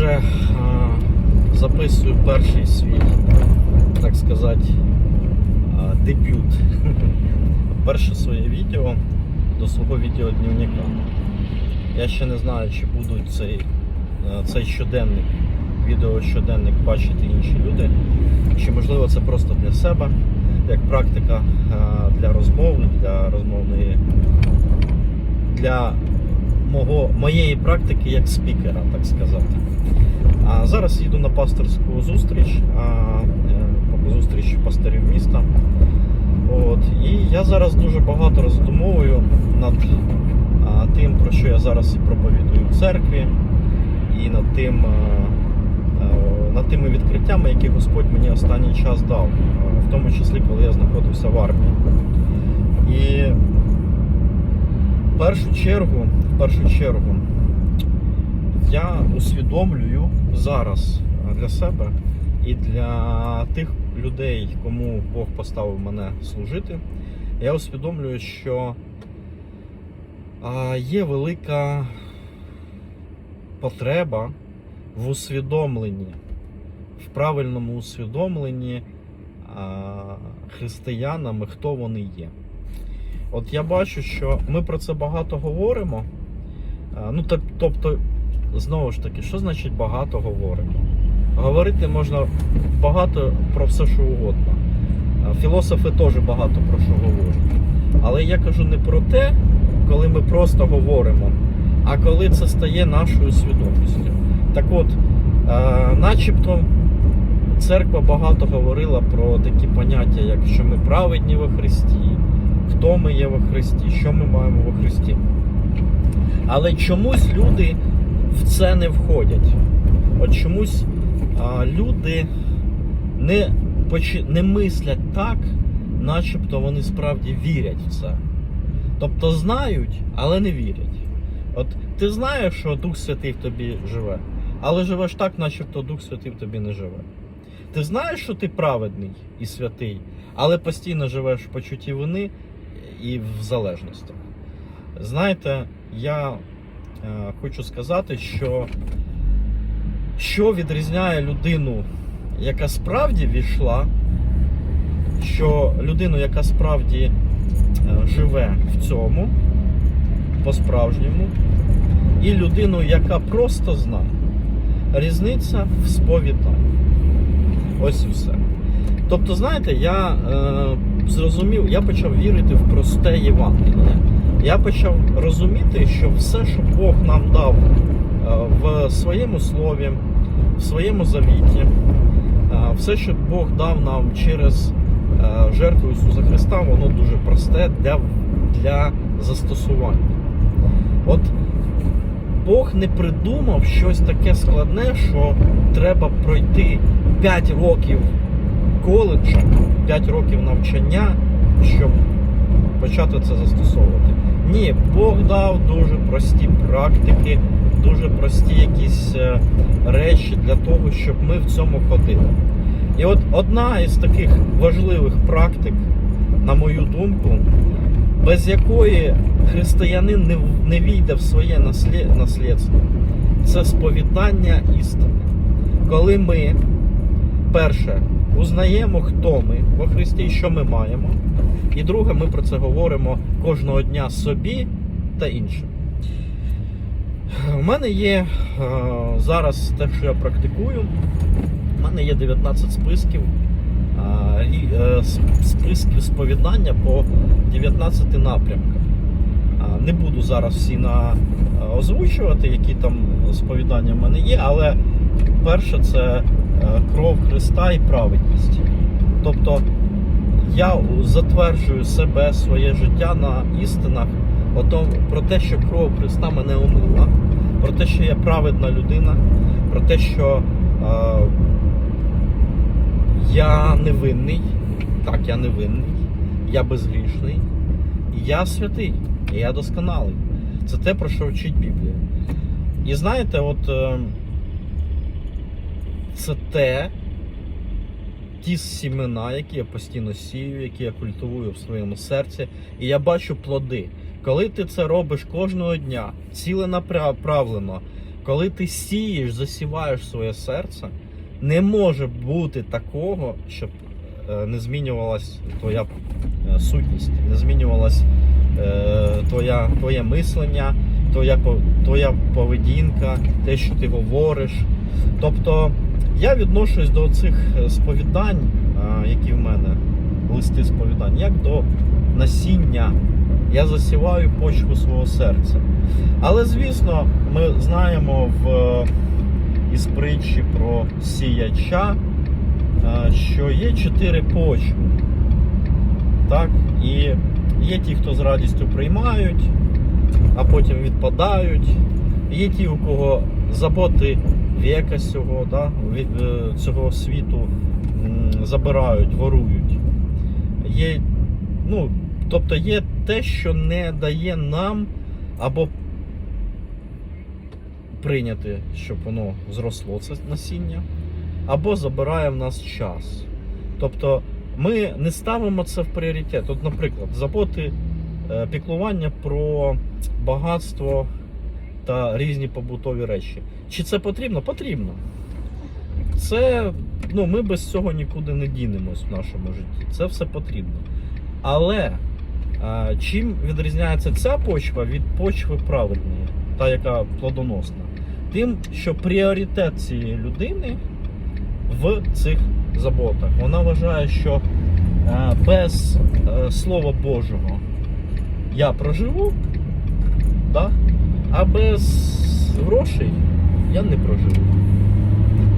Отже, е, записую перший свій, так сказати, е, дебют. Перше своє відео до свого відеодневника. Я ще не знаю, чи будуть цей, е, цей щоденник, відео щоденник бачити інші люди, чи можливо це просто для себе, як практика для розмови, для розмовної, для мого, моєї практики як спікера, так сказати. А зараз їду на пасторську зустріч, а, е, зустріч пасторів міста. От. І я зараз дуже багато роздумовую над а, тим, про що я зараз і проповідую в церкві, і над тим, а, а, над тими відкриттями, які Господь мені останній час дав, а, в тому числі, коли я знаходився в армії. І в першу чергу, в першу чергу, я усвідомлюю зараз для себе і для тих людей, кому Бог поставив мене служити, я усвідомлюю, що є велика потреба в усвідомленні, в правильному усвідомленні християнами, хто вони є. От я бачу, що ми про це багато говоримо. Ну, тобто, знову ж таки, що значить багато говоримо? Говорити можна багато про все, що угодно. Філософи теж багато про що говорять. Але я кажу не про те, коли ми просто говоримо, а коли це стає нашою свідомістю. Так от, е, начебто, церква багато говорила про такі поняття, як що ми праведні во Христі, хто ми є во Христі, що ми маємо во Христі. Але чомусь люди в це не входять. От чомусь а, люди не, почи- не мислять так, начебто вони справді вірять в це. Тобто знають, але не вірять. От ти знаєш, що Дух Святий в тобі живе, але живеш так, начебто Дух Святий в тобі не живе. Ти знаєш, що ти праведний і святий, але постійно живеш в почутті вини і в залежностях. Знаєте, я хочу сказати, що що відрізняє людину, яка справді війшла, що людину, яка справді е, живе в цьому по-справжньому, і людину, яка просто знає. Різниця в сповіданні. Ось і все. Тобто, знаєте, я е, зрозумів, я почав вірити в просте Євангеліє. Я почав розуміти, що все, що Бог нам дав е, в своєму слові, в своєму завіті, е, все, що Бог дав нам через е, жертву Ісуса Христа, воно дуже просте для, для застосування. От Бог не придумав щось таке складне, що треба пройти 5 років коледжа, 5 років навчання, щоб почати це застосовувати. Ні, Бог дав дуже прості практики, дуже прості якісь е, речі для того, щоб ми в цьому ходили. І от одна із таких важливих практик, на мою думку, без якої християнин не, не війде в своє наслідство, це сповідання істини. Коли ми, перше, узнаємо, хто ми во Христі що ми маємо. І друге, ми про це говоримо кожного дня собі та іншим. У мене є е, зараз те, що я практикую. У мене є 19 списків, е, і, е, списків сповідання по 19 напрямках. Не буду зараз всі на, озвучувати, які там сповідання в мене є, але перше це кров Христа і праведність. Тобто я затверджую себе, своє життя на істинах о том- про те, що кров Христа мене омила, про те, що я праведна людина, про те, що е, я невинний, так, я невинний, я безгрішний, і я святий, і я досконалий. Це те, про що вчить Біблія. І знаєте, от е, це те, ті сімена, які я постійно сію, які я культивую в своєму серці, і я бачу плоди. Коли ти це робиш кожного дня, ціленаправлено, Коли ти сієш, засіваєш своє серце, не може бути такого, щоб е, не змінювалась твоя е, сутність, не змінювалась е, твоя, твоє мислення, твоя, твоя поведінка, те, що ти говориш. Тобто я відношусь до цих е, сповідань, е, які в мене, листи сповідань, як до насіння. Я засіваю почву свого серця. Але звісно, ми знаємо в е, із притчі про сіяча, що є чотири почви. Так? І є ті, хто з радістю приймають, а потім відпадають. Є ті, у кого заботи віка цього, да? е, цього світу забирають, ворують. Є, ну, тобто є те, що не дає нам або прийняти, щоб воно зросло це насіння, або забирає в нас час. Тобто ми не ставимо це в пріоритет. От, наприклад, заботи е, піклування про багатство та різні побутові речі. Чи це потрібно? Потрібно. Це, ну, ми без цього нікуди не дінемось в нашому житті. Це все потрібно. Але а, чим відрізняється ця почва від почви правильної, та яка плодоносна? Тим, що пріоритет цієї людини в цих заботах. Вона вважає, що е, без е, Слова Божого я проживу, да? а без грошей я не проживу.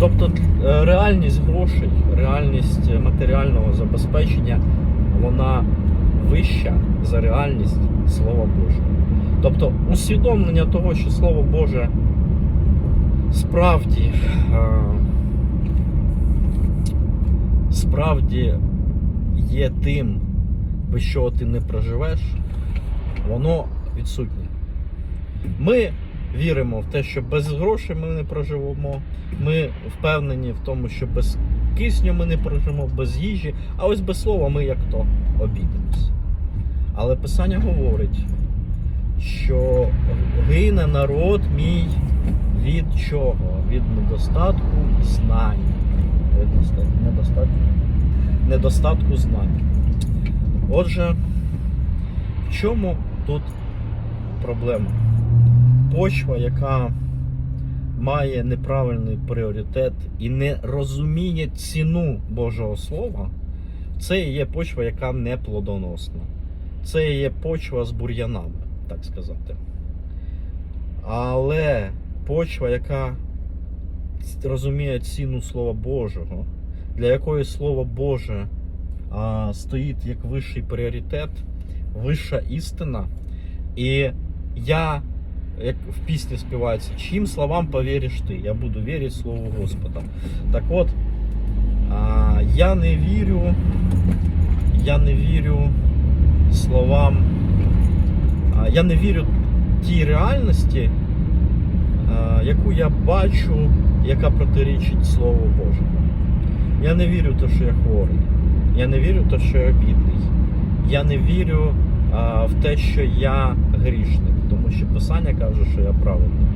Тобто е, реальність грошей, реальність матеріального забезпечення, вона вища за реальність Слова Божого. Тобто усвідомлення того, що Слово Боже справді, е, справді є тим, без чого ти не проживеш, воно відсутнє. Ми віримо в те, що без грошей ми не проживемо. Ми впевнені в тому, що без кисню ми не проживемо, без їжі, а ось без слова ми як то обійдемось. Але Писання говорить, що гине народ мій від чого? Від недостатку знань. Від недостатку, недостатку знань. Отже, в чому тут проблема? Почва, яка має неправильний пріоритет і не розуміє ціну Божого Слова, це є почва, яка не плодоносна. Це є почва з бур'янами, так сказати. Але почва, яка розуміє ціну Слова Божого, для якої Слово Боже а, стоїть як вищий пріоритет, вища істина. І я, як в пісні співається, чим словам повіриш ти? Я буду вірити Слову Господа. Так от, я не вірю, я не вірю словам, я не вірю тій реальності, яку я бачу, яка протирічить Слову Божому. Я не вірю в те, що я хворий. Я не вірю в те, що я бідний. Я не вірю в те, що я грішник, що Писання каже, що я праведний.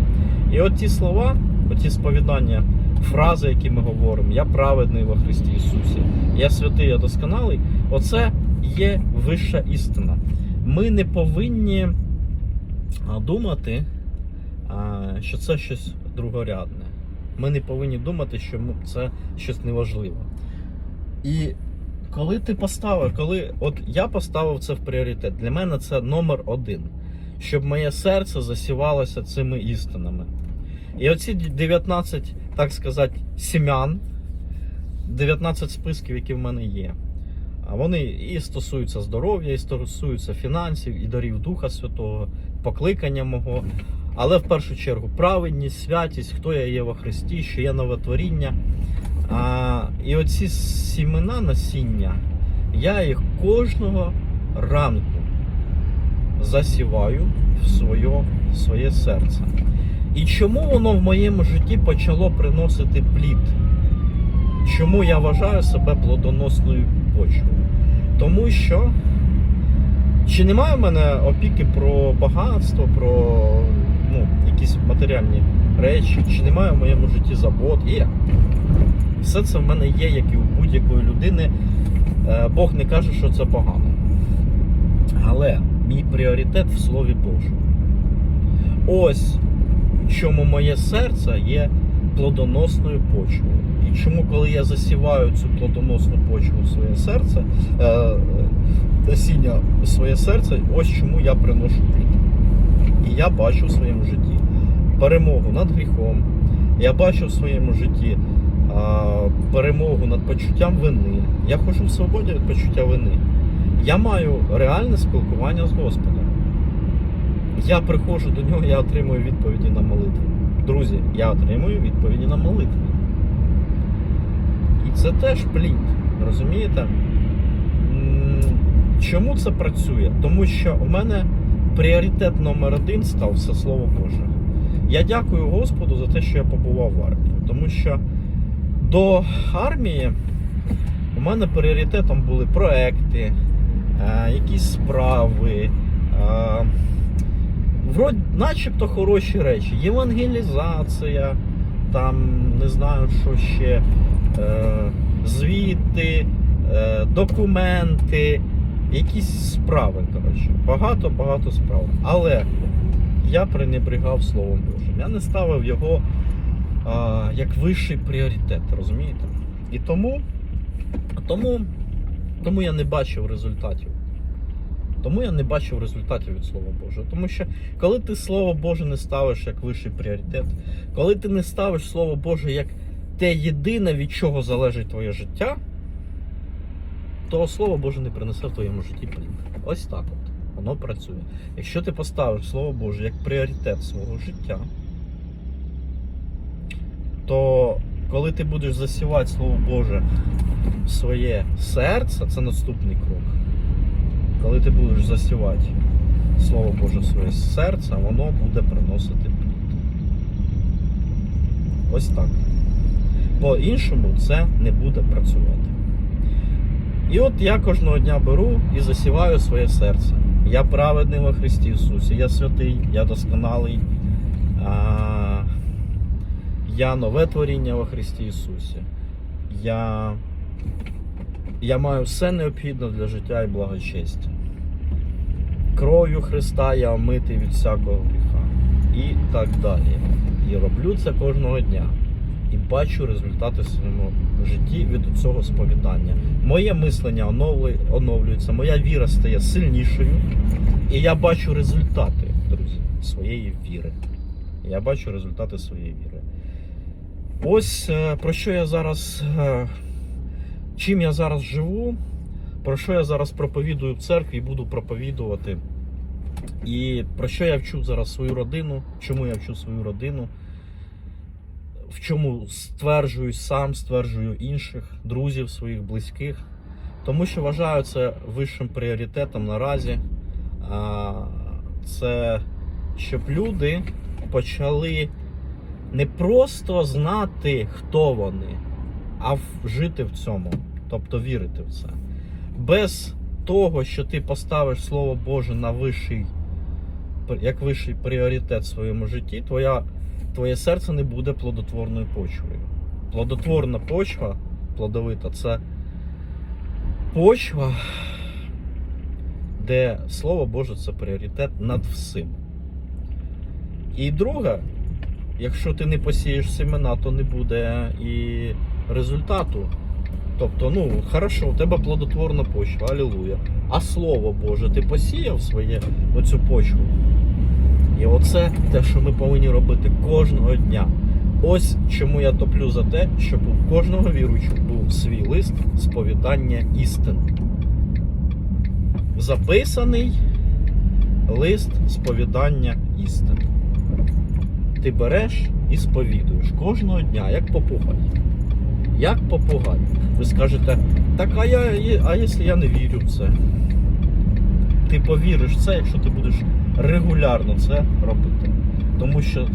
І от ті слова, оті сповідання, фрази, які ми говоримо, я праведний во Христі Ісусі, я святий, я досконалий, оце є вища істина. Ми не повинні думати, що це щось другорядне. Ми не повинні думати, що це щось неважливе. І коли ти поставив, коли от я поставив це в пріоритет, для мене це номер один, щоб моє серце засівалося цими істинами. І оці 19, так сказати, сім'ян, 19 списків, які в мене є. Вони і стосуються здоров'я, і стосуються фінансів, і дарів Духа Святого, покликання мого. Але в першу чергу праведність, святість, хто я є во Христі, що є новотворіння. А, і оці сімена насіння, я їх кожного ранку засіваю в своє, в своє серце. І чому воно в моєму житті почало приносити плід? Чому я вважаю себе плодоносною почвою? Тому що чи немає в мене опіки про багатство, про ну, якісь матеріальні речі, чи немає в моєму житті забот. Є. Все це в мене є, як і у будь-якої людини. Е, Бог не каже, що це погано. Але мій пріоритет в Слові Божому. Ось в чому моє серце є плодоносною почвою. І чому, коли я засіваю цю плодоносну почву в своє серце, е, насіння в своє серце, ось чому я приношу плід. І я бачу в своєму житті перемогу над гріхом. Я бачу в своєму житті перемогу над почуттям вини. Я хожу в свободі від почуття вини. Я маю реальне спілкування з Господом. Я приходжу до нього, я отримую відповіді на молитву. Друзі, я отримую відповіді на молитву. І це теж плід. Розумієте? Чому це працює? Тому що у мене пріоритет номер один став все Слово Боже. Я дякую Господу за те, що я побував в армії. Тому що до армії у мене пріоритетом були проекти, якісь справи. е, Вроді, начебто хороші речі. Євангелізація, там не знаю, що ще, е, звіти, е, документи, якісь справи. Коротше. Багато-багато справ. Але я пренебрігав Словом Божим. Я не ставив його як вищий пріоритет, розумієте? І тому, тому, тому я не бачив результатів. Тому я не бачив результатів від Слова Божого. Тому що коли ти Слово Боже не ставиш як вищий пріоритет, коли ти не ставиш Слово Боже як те єдине, від чого залежить твоє життя, то Слово Боже не принесе в твоєму житті плід. Ось так от. Воно працює. Якщо ти поставиш Слово Боже як пріоритет свого життя, то коли ти будеш засівати Слово Боже своє серце, це наступний крок. Коли ти будеш засівати Слово Боже своє серце, воно буде приносити плід. Ось так. По-іншому це не буде працювати. І от я кожного дня беру і засіваю своє серце. Я праведний во Христі Ісусі, я святий, я досконалий. Я нове творіння во Христі Ісусі. Я, я маю все необхідне для життя і благочестя. Кров'ю Христа я омитий від всякого гріха. І так далі. І роблю це кожного дня. І бачу результати в своєму житті від цього сповідання. Моє мислення оновлюється, моя віра стає сильнішою. І я бачу результати, друзі, своєї віри. Я бачу результати своєї віри. Ось е, про що я зараз, е, чим я зараз живу, про що я зараз проповідую в церкві і буду проповідувати. І про що я вчу зараз свою родину, чому я вчу свою родину, в чому стверджуюсь сам, стверджую інших, друзів своїх, близьких. Тому що вважаю це вищим пріоритетом наразі. Це щоб люди почали не просто знати, хто вони, а жити в цьому, тобто вірити в це. Без того, що ти поставиш Слово Боже на вищий, як вищий пріоритет в своєму житті, твоя, твоє серце не буде плодотворною почвою. Плодотворна почва, плодовита, це почва, де Слово Боже це пріоритет над всім. І друге, якщо ти не посієш семена, то не буде і результату. Тобто, ну, хорошо, у тебе плодотворна почва, алілуя. А слово Боже, ти посіяв своє оцю почву. І оце те, що ми повинні робити кожного дня. Ось чому я топлю за те, щоб у кожного віруючого був свій лист сповідання істин. Записаний лист сповідання істин. Ти береш і сповідуєш кожного дня, як попугай. Як попугай. Ви скажете, так а я а якщо я не вірю в це? Ти повіриш в це, якщо ти будеш регулярно це робити. Тому що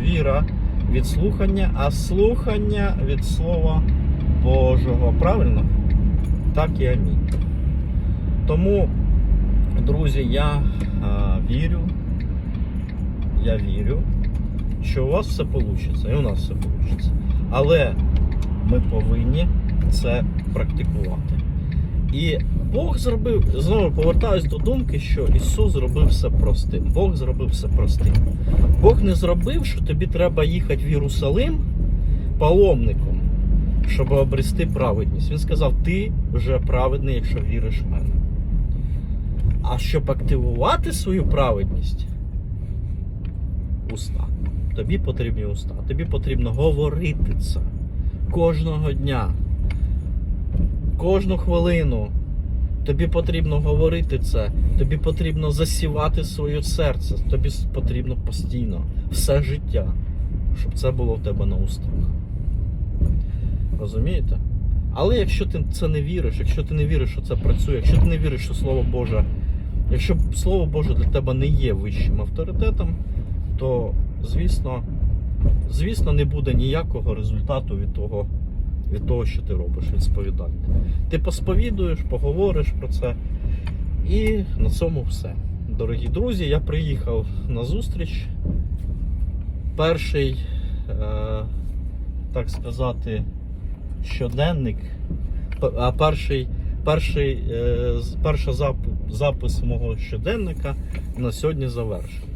віра від слухання, а слухання від Слова Божого. Правильно? Так і амінь. Тому, друзі, я а, вірю. Я вірю. Що у вас все вийде, і у нас все вийде. Але ми повинні це практикувати. І Бог зробив, знову повертаюсь до думки, що Ісус зробив все простим. Бог зробив все простим. Бог не зробив, що тобі треба їхати в Єрусалим паломником, щоб обрести праведність. Він сказав: ти вже праведний, якщо віриш в мене. А щоб активувати свою праведність, уста. Тобі потрібні уста. Тобі потрібно говорити це кожного дня, кожну хвилину. Тобі потрібно говорити це, тобі потрібно засівати своє серце, тобі потрібно постійно, все життя, щоб це було в тебе на устах. Розумієте? Але якщо ти це не віриш, якщо ти не віриш, що це працює, якщо ти не віриш, що Слово Боже, якщо Слово Боже для тебе не є вищим авторитетом, то звісно, звісно, не буде ніякого результату від того, від того, що ти робиш, від сповідання. Ти посповідуєш, поговориш про це, і на цьому все. Дорогі друзі, я приїхав на зустріч. Перший, е, так сказати, щоденник, а перший, перший, е, перша запис мого щоденника на сьогодні завершена.